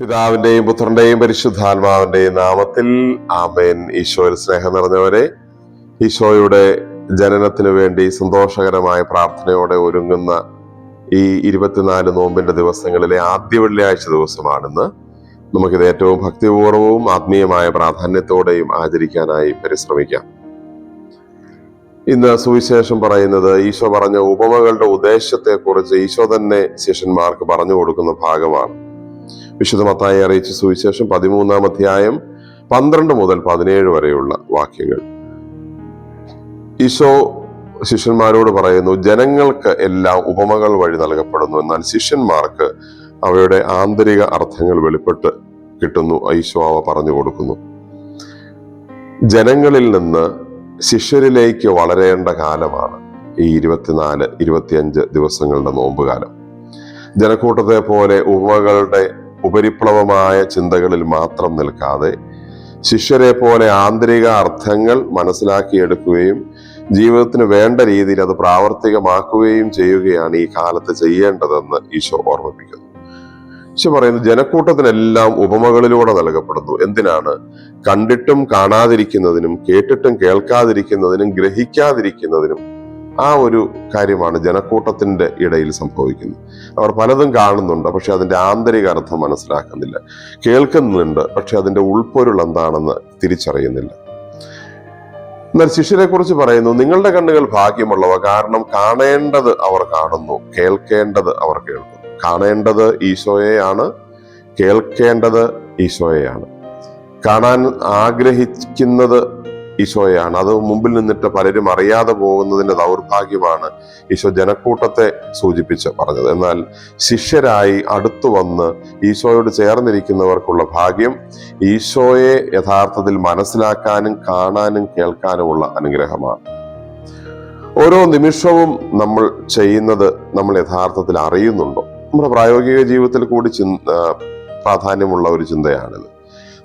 പിതാവിന്റെയും പുത്രന്റെയും പരിശുദ്ധാത്മാവിന്റെയും നാമത്തിൽ ആമേൻ. ഈശോയിൽ സ്നേഹം നിറഞ്ഞവരെ ഈശോയുടെ ജനനത്തിനു വേണ്ടി സന്തോഷകരമായ പ്രാർത്ഥനയോടെ ഒരുങ്ങുന്ന ഈ ഇരുപത്തിനാല് നോമ്പിന്റെ ദിവസങ്ങളിലെ ആദ്യ വെള്ളിയാഴ്ച ദിവസമാണെന്ന്. നമുക്കിത് ഏറ്റവും ഭക്തിപൂർവവും ആത്മീയമായ പ്രാധാന്യത്തോടെയും ആചരിക്കാനായി പരിശ്രമിക്കാം. ഇന്ന് സുവിശേഷം പറയുന്നത് ഈശോ പറഞ്ഞ ഉപമകളുടെ ഉദ്ദേശത്തെക്കുറിച്ച് ഈശോ തന്നെ ശിഷ്യന്മാർക്ക് പറഞ്ഞു കൊടുക്കുന്ന ഭാഗമാണ്. വിശുദ്ധ മത്തായി അറിയിച്ച സുവിശേഷം പതിമൂന്നാം അധ്യായം പന്ത്രണ്ട് മുതൽ പതിനേഴ് വരെയുള്ള വാക്യങ്ങൾ. ഈശോ ശിഷ്യന്മാരോട് പറയുന്നു ജനങ്ങൾക്ക് എല്ലാം ഉപമകൾ വഴി നൽകപ്പെടുന്നു. എന്നാൽ ശിഷ്യന്മാർക്ക് അവയുടെ ആന്തരിക അർത്ഥങ്ങൾ വെളിപ്പെട്ട് കിട്ടുന്നു. ഈശോ അവ പറഞ്ഞു കൊടുക്കുന്നു. ജനങ്ങളിൽ നിന്ന് ശിഷ്യരിലേക്ക് വളരേണ്ട കാലമാണ് ഈ ഇരുപത്തിനാല് ഇരുപത്തിയഞ്ച് ദിവസങ്ങളുടെ നോമ്പുകാലം. ജനക്കൂട്ടത്തെ പോലെ ഉപമകളുടെ ഉപരിപ്ലവമായ ചിന്തകളിൽ മാത്രം നിൽക്കാതെ ശിഷ്യരെ പോലെ ആന്തരിക അർത്ഥങ്ങൾ മനസ്സിലാക്കിയെടുക്കുകയും ജീവിതത്തിന് വേണ്ട രീതിയിൽ അത് പ്രാവർത്തികമാക്കുകയും ചെയ്യുകയാണ് ഈ കാലത്ത് ചെയ്യേണ്ടതെന്ന് ഈശോ ഓർമ്മിപ്പിക്കുന്നു. ഈശോ പറയുന്നു ജനക്കൂട്ടത്തിനെല്ലാം ഉപമകളിലൂടെ നൽകപ്പെടുന്നു. എന്തിനാണ്? കണ്ടിട്ടും കാണാതിരിക്കുന്നതിനും കേട്ടിട്ടും കേൾക്കാതിരിക്കുന്നതിനും ഗ്രഹിക്കാതിരിക്കുന്നതിനും ആ ഒരു കാര്യമാണ് ജനക്കൂട്ടത്തിന്റെ ഇടയിൽ സംഭവിക്കുന്നത്. അവർ പലതും കാണുന്നുണ്ട് പക്ഷെ അതിന്റെ ആന്തരിക അർത്ഥം മനസ്സിലാക്കുന്നില്ല. കേൾക്കുന്നുണ്ട് പക്ഷെ അതിന്റെ ഉൾപ്പൊരുൾ എന്താണെന്ന് തിരിച്ചറിയുന്നില്ല. എന്നാൽ ശിഷ്യരെ കുറിച്ച് പറയുന്നു നിങ്ങളുടെ കണ്ണുകൾ ഭാഗ്യമുള്ളവ കാരണം കാണേണ്ടത് അവർ കാണുന്നു കേൾക്കേണ്ടത് അവർ കേൾക്കുന്നു. കാണേണ്ടത് ഈശോയെയാണ് കേൾക്കേണ്ടത് ഈശോയെയാണ്. കാണാൻ ആഗ്രഹിക്കുന്നത് ഈശോയാണ് അത് മുമ്പിൽ നിന്നിട്ട് പലരും അറിയാതെ പോകുന്നതിന്റെ ദൗർഭാഗ്യമാണ് ഈശോ ജനക്കൂട്ടത്തെ സൂചിപ്പിച്ച് പറഞ്ഞത്. എന്നാൽ ശിഷ്യരായി അടുത്തു വന്ന് ഈശോയോട് ചേർന്നിരിക്കുന്നവർക്കുള്ള ഭാഗ്യം ഈശോയെ യഥാർത്ഥത്തിൽ മനസ്സിലാക്കാനും കാണാനും കേൾക്കാനുമുള്ള അനുഗ്രഹമാണ്. ഓരോ നിമിഷവും നമ്മൾ ചെയ്യുന്നത് നമ്മൾ യഥാർത്ഥത്തിൽ അറിയുന്നുണ്ടോ? നമ്മുടെ പ്രായോഗിക ജീവിതത്തിൽ കൂടി ചിന്ത പ്രാധാന്യമുള്ള ഒരു ചിന്തയാണിത്.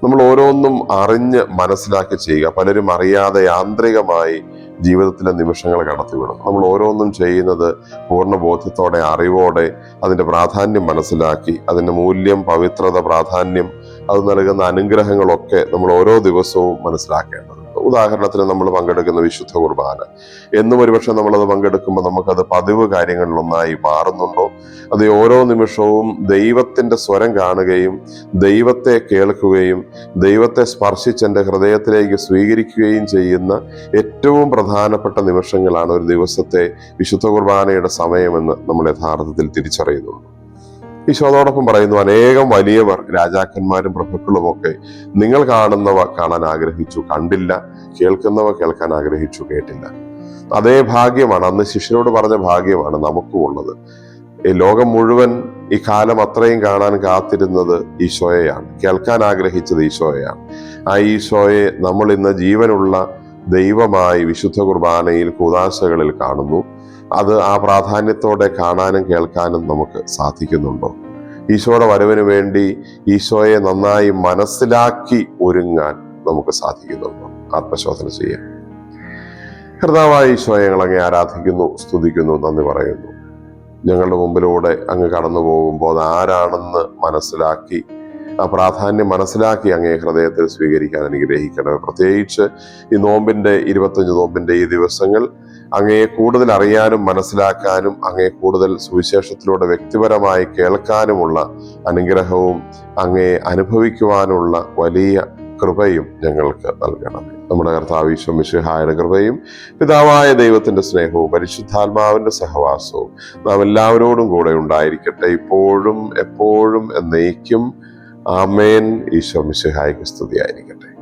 നമ്മൾ ഓരോന്നും അറിഞ്ഞ് മനസ്സിലാക്കി ചെയ്യുക. പലരും അറിയാതെ യാന്ത്രികമായി ജീവിതത്തിലെ നിമിഷങ്ങൾ കടത്തിവിടും നമ്മൾ ഓരോന്നും ചെയ്യുന്നത് പൂർണ ബോധ്യത്തോടെ അറിവോടെ അതിന്റെ പ്രാധാന്യം മനസ്സിലാക്കി അതിന്റെ മൂല്യം പവിത്രത പ്രാധാന്യം അത് നൽകുന്ന അനുഗ്രഹങ്ങളൊക്കെ നമ്മൾ ഓരോ ദിവസവും മനസ്സിലാക്കേണ്ടതുണ്ട്. ഉദാഹരണത്തിന് നമ്മൾ പങ്കെടുക്കുന്ന വിശുദ്ധ കുർബാന. എന്നും ഒരുപക്ഷെ നമ്മളത് പങ്കെടുക്കുമ്പോൾ നമുക്കത് പതിവ് കാര്യങ്ങളിലൊന്നായി മാറുന്നുണ്ടോ? അത് ഓരോ നിമിഷവും ദൈവത്തിന്റെ സ്വരം കാണുകയും ദൈവത്തെ കേൾക്കുകയും ദൈവത്തെ സ്പർശിച്ച് എന്റെ ഹൃദയത്തിലേക്ക് സ്വീകരിക്കുകയും ചെയ്യുന്ന ഏറ്റവും പ്രധാനപ്പെട്ട നിമിഷങ്ങളാണ് ഒരു ദിവസത്തെ വിശുദ്ധ കുർബാനയുടെ സമയമെന്ന് നമ്മൾ യഥാർത്ഥത്തിൽ തിരിച്ചറിയുന്നുണ്ട്. ഈശോടൊപ്പം പറയുന്നു അനേകം വലിയവർ രാജാക്കന്മാരും പ്രഭുക്കളും ഒക്കെ നിങ്ങൾ കാണുന്നവ കാണാൻ ആഗ്രഹിച്ചു. കണ്ടില്ല കേൾക്കുന്നവ കേൾക്കാൻ ആഗ്രഹിച്ചു കേട്ടില്ല. അതേ ഭാഗ്യമാണ് അന്ന് ശിഷ്യരോട് പറഞ്ഞ ഭാഗ്യമാണ് നമുക്കും ഉള്ളത്. ഈ ലോകം മുഴുവൻ ഈ കാലം അത്രയും കാണാൻ കാത്തിരുന്നത് ഈശോയെയാണ് കേൾക്കാൻ ആഗ്രഹിച്ചത് ഈശോയെയാണ്. ആ ഈശോയെ നമ്മൾ ഇന്ന് ജീവനുള്ള ദൈവമായി വിശുദ്ധ കുർബാനയിൽ കൂതാശകളിൽ കാണുന്നു. അത് ആ പ്രാധാന്യത്തോടെ കാണാനും കേൾക്കാനും നമുക്ക് സാധിക്കുന്നുണ്ടോ? ഈശോയുടെ വരവിന് വേണ്ടി ഈശോയെ നന്നായി മനസ്സിലാക്കി ഒരുങ്ങാൻ നമുക്ക് സാധിക്കുന്നുണ്ടോ? ആത്മശോധന ചെയ്യാം കർത്താവായ ഈശോയെ ഞങ്ങൾ അങ്ങേ ആരാധിക്കുന്നു സ്തുതിക്കുന്നു നന്ദി പറയുന്നു. ഞങ്ങളുടെ മുമ്പിലൂടെ അങ്ങ് കടന്നു പോകുമ്പോൾ അത് ആരാണെന്ന് മനസ്സിലാക്കി ആ പ്രാധാന്യം മനസ്സിലാക്കി അങ്ങേ ഹൃദയത്തിൽ സ്വീകരിക്കാൻ അനുഗ്രഹിക്കണം പ്രത്യേകിച്ച് ഈ നോമ്പിന്റെ ഇരുപത്തഞ്ച് നോമ്പിന്റെ ഈ ദിവസങ്ങൾ അങ്ങയെ കൂടുതൽ അറിയാനും മനസ്സിലാക്കാനും അങ്ങയെ കൂടുതൽ സുവിശേഷത്തിലൂടെ വ്യക്തിപരമായി കേൾക്കാനുമുള്ള അനുഗ്രഹവും അങ്ങയെ അനുഭവിക്കുവാനുള്ള വലിയ കൃപയും ഞങ്ങൾക്ക് നൽകണം നമ്മുടെ കർത്താവ് മിശിഹായുടെ കൃപയും പിതാവായ ദൈവത്തിന്റെ സ്നേഹവും പരിശുദ്ധാത്മാവിന്റെ സഹവാസവും നാം എല്ലാവരോടും കൂടെ ഉണ്ടായിരിക്കട്ടെ. ഇപ്പോഴും എപ്പോഴും എന്നേക്കും. ആമേൻ. ഈശോ മിശിഹായ്ക്ക് സ്തുതിയായിരിക്കട്ടെ.